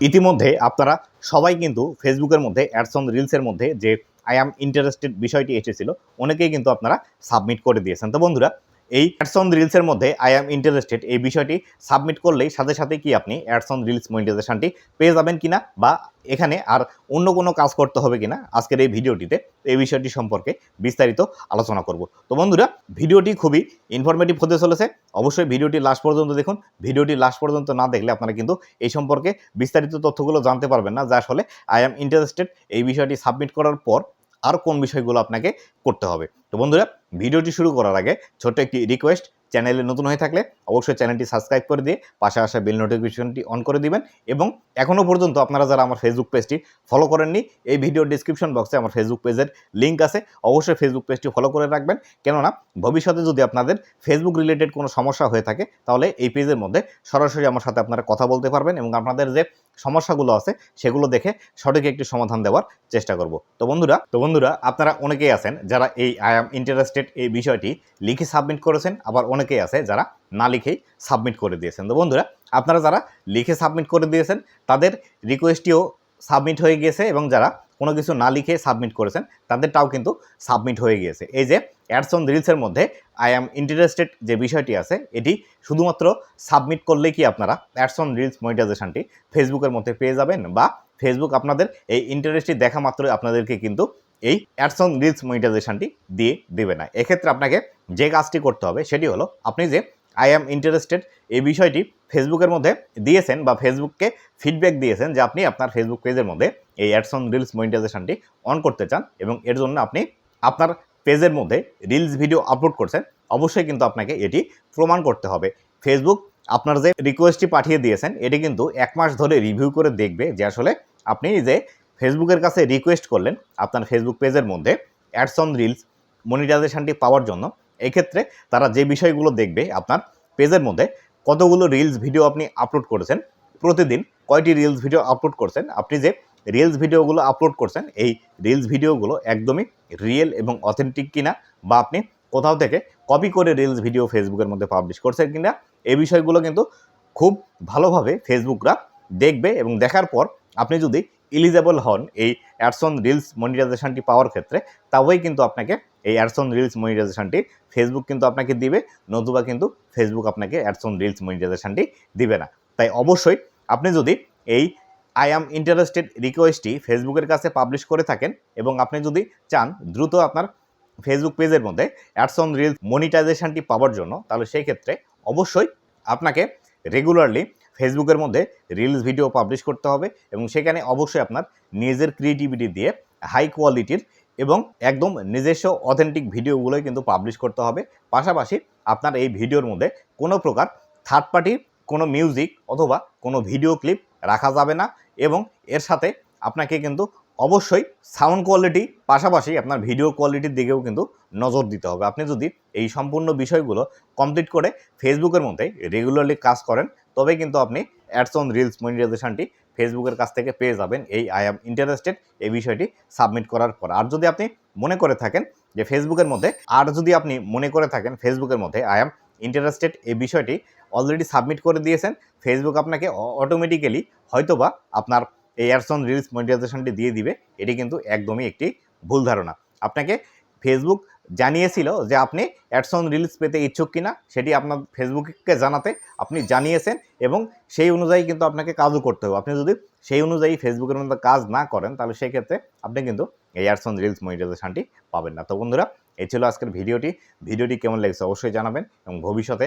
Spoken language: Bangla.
ইতিমধ্যে আপনারা সবাই কিন্তু ফেসবুকের মধ্যে অ্যাডস অন রিলসের মধ্যে যে আই অ্যাম ইন্টারেস্টেড বিষয়টি এসেছিল, অনেকেই কিন্তু আপনারা সাবমিট করে দিয়েছেন। তো বন্ধুরা এই অ্যাডস অন রিলসের মধ্যে আই অ্যাম ইন্টারেস্টেড এই বিষয়টি সাবমিট করলেই সাথে সাথে কি আপনি অ্যাডস অন রিলস মনিটাইজেশনটি পেয়ে যাবেন কিনা বা এখানে আর অন্য কোনো কাজ করতে হবে কিনা আজকের এই ভিডিওটিতে এই বিষয়টি সম্পর্কে বিস্তারিত আলোচনা করব। তো বন্ধুরা, ভিডিওটি খুবই ইনফরমেটিভ হতে চলেছে। অবশ্যই ভিডিওটি লাস্ট পর্যন্ত দেখুন। ভিডিওটি লাস্ট পর্যন্ত না দেখলে আপনারা কিন্তু এই সম্পর্কে বিস্তারিত তথ্যগুলো জানতে পারবেন না যা আসলে আই অ্যাম ইন্টারেস্টেড এই বিষয়টি সাবমিট করার পর আর কোন বিষয়গুলো আপনাকে করতে হবে। তো বন্ধুরা ভিডিওটি শুরু করার আগে ছোট্ট একটি রিকোয়েস্ট চ্যানেলে নতুন হয়ে থাকলে অবশ্যই চ্যানেলটি সাবস্ক্রাইব করে দিয়ে পাশে আসা বেল নোটিফিকেশনটি অন করে দিবেন এবং এখনও পর্যন্ত আপনারা যারা আমার ফেসবুক পেজটি ফলো করেননি, এই ভিডিও ডিসক্রিপশন বক্সে আমার ফেসবুক পেজের লিঙ্ক আছে, অবশ্যই ফেসবুক পেজটি ফলো করে রাখবেন। কেননা, ভবিষ্যতে যদি আপনাদের ফেসবুক রিলেটেড কোনো সমস্যা হয়ে থাকে, তাহলে এই পেজের মধ্যে সরাসরি আমার সাথে আপনারা কথা বলতে পারবেন এবং আপনাদের যে সমস্যাগুলো আছে, সেগুলো দেখে সঠিক একটি সমাধান দেওয়ার চেষ্টা করব। তো বন্ধুরা তো বন্ধুরা, আপনারা অনেকেই আছেন যারা এই আই অ্যাম ইন্টারেস্টেড এই বিষয়টি লিখে সাবমিট করেছেন, আবার অনেকেই আছে যারা না লিখেই সাবমিট করে দিয়েছেন। তো বন্ধুরা, আপনারা যারা লিখে সাবমিট করে দিয়েছেন, তাদের রিকোয়েস্টটিও সাবমিট হয়ে গিয়েছে এবং যারা কোনো কিছু না লিখে সাবমিট করেছেন, তাদেরটাও কিন্তু সাবমিট হয়ে গিয়েছে। এই যে অ্যাডস অন রিলসের মধ্যে আই অ্যাম ইন্টারেস্টেড যে বিষয়টি আছে, এটি শুধুমাত্র সাবমিট করলে কি আপনারা অ্যাডস অন রিলস মনিটাইজেশনটি ফেসবুকের মধ্যে পেয়ে যাবেন বা ফেসবুক আপনাদের এই ইন্টারেস্টটি দেখা মাত্রই আপনাদেরকে কিন্তু এই অ্যাডস অন রিলস মনিটাইজেশনটি দিয়ে দেবে না। এক্ষেত্রে আপনাকে যে কাজটি করতে হবে, সেটি হলো আপনি যে আই অ্যাম ইন্টারেস্টেড এই বিষয়টি ফেসবুকের মধ্যে দিয়েছেন বা ফেসবুককে ফিডব্যাক দিয়েছেন যে আপনি আপনার ফেসবুক পেজের মধ্যে এই অ্যাডস অন রিলস মনিটাইজেশনটি অন করতে চান এবং এর জন্য আপনি আপনার পেজের মধ্যে রিলস ভিডিও আপলোড করছেন, অবশ্যই কিন্তু আপনাকে এটি প্রমাণ করতে হবে। ফেসবুক আপনার যে রিকোয়েস্টটি পাঠিয়ে দিয়েছেন, এটি কিন্তু এক মাস ধরে রিভিউ করে দেখবে যে আসলে আপনি যে ফেসবুকের কাছে রিকোয়েস্ট করলেন আপনার ফেসবুক পেজের মধ্যে অ্যাডস অন রিলস মনিটাইজেশনটি পাওয়ার জন্য এক্ষেত্রে তারা যে বিষয়গুলো দেখবে আপনার পেজের মধ্যে, কতগুলো রিলস ভিডিও আপনি আপলোড করেছেন, প্রতিদিন কয়টি রিলস ভিডিও আপলোড করছেন, আপনি যে রিলস ভিডিওগুলো আপলোড করছেন, এই রিলস ভিডিওগুলো একদমই রিয়েল এবং অথেন্টিক কিনা বা আপনি কোথাও থেকে কপি করে রিলস ভিডিও ফেসবুকের মধ্যে পাবলিশ করছেন কিনা, এই বিষয়গুলো কিন্তু খুব ভালোভাবে ফেসবুকরা দেখবে এবং দেখার পর আপনি যদি ইলিজেবল হন এই অ্যাডসন রিলস মনিটাইজেশনটি পাওয়ার ক্ষেত্রে, তবেই কিন্তু আপনাকে এই অ্যাডসন রিলস মনিটাইজেশনটি ফেসবুক কিন্তু আপনাকে দিবে, নতুবা কিন্তু ফেসবুক আপনাকে অ্যাডসন রিলস মনিটাইজেশনটি দিবে না। তাই অবশ্যই আপনি যদি এই আই অ্যাম ইন্টারেস্টেড রিকোয়েস্টটি ফেসবুকের কাছে পাবলিশ করে থাকেন এবং আপনি যদি চান দ্রুত আপনার ফেসবুক পেজের মধ্যে অ্যাডস অন রিলস মনিটাইজেশনটি পাওয়ার জন্য, তাহলে সেই ক্ষেত্রে অবশ্যই আপনাকে রেগুলারলি ফেসবুকের মধ্যে রিলস ভিডিও পাবলিশ করতে হবে এবং সেখানে অবশ্যই আপনার নিজের ক্রিয়েটিভিটি দিয়ে হাই কোয়ালিটির এবং একদম নিজস্ব অথেন্টিক ভিডিওগুলোই কিন্তু পাবলিশ করতে হবে। পাশাপাশি আপনার এই ভিডিওর মধ্যে কোনো প্রকার থার্ড পার্টির কোনো মিউজিক অথবা কোনো ভিডিও ক্লিপ রাখা যাবে না এবং এর সাথে আপনাকে কিন্তু অবশ্যই সাউন্ড কোয়ালিটি পাশাপাশি আপনার ভিডিও কোয়ালিটির দিকেও কিন্তু নজর দিতে হবে। আপনি যদি এই সম্পূর্ণ বিষয়গুলো কমপ্লিট করে ফেসবুকের মধ্যে রেগুলারলি কাজ করেন তবে কিন্তু আপনি অ্যাডস অন রিলস মনিটাইজেশনটি ফেসবুকের কাছ থেকে পেয়ে যাবেন এই আই অ্যাম ইন্টারেস্টেড এই বিষয়টি সাবমিট করার পর। আর যদি আপনি মনে করে থাকেন যে ফেসবুকের মধ্যে, আর যদি আপনি মনে করে থাকেন ফেসবুকের মধ্যে আই অ্যাম ইন্টারেস্টেড এই বিষয়টি অলরেডি সাবমিট করে দিয়েছেন ফেসবুক আপনাকে অটোমেটিক্যালি হয়তোবা আপনার এই অ্যাডসন রিলস মনিটাইজেশনটি দিয়ে দিবে, এটি কিন্তু একদমই একটি ভুল ধারণা। আপনাকে ফেসবুক জানিয়েছিল যে আপনি অ্যাডসন রিলস পেতে ইচ্ছুক কিনা, সেটি আপনার ফেসবুককে জানাতে আপনি জানিয়েছেন এবং সেই অনুযায়ী কিন্তু আপনাকে কাজও করতে হবে। আপনি যদি সেই অনুযায়ী ফেসবুকের মধ্যে কাজ না করেন, তাহলে সেই ক্ষেত্রে আপনি কিন্তু এই অ্যাডসন রিলস মনিটাইজেশনটি পাবেন না। তো বন্ধুরা, এই ছিল আজকের ভিডিওটি। ভিডিওটি কেমন লেগেছে অবশ্যই জানাবেন এবং ভবিষ্যতে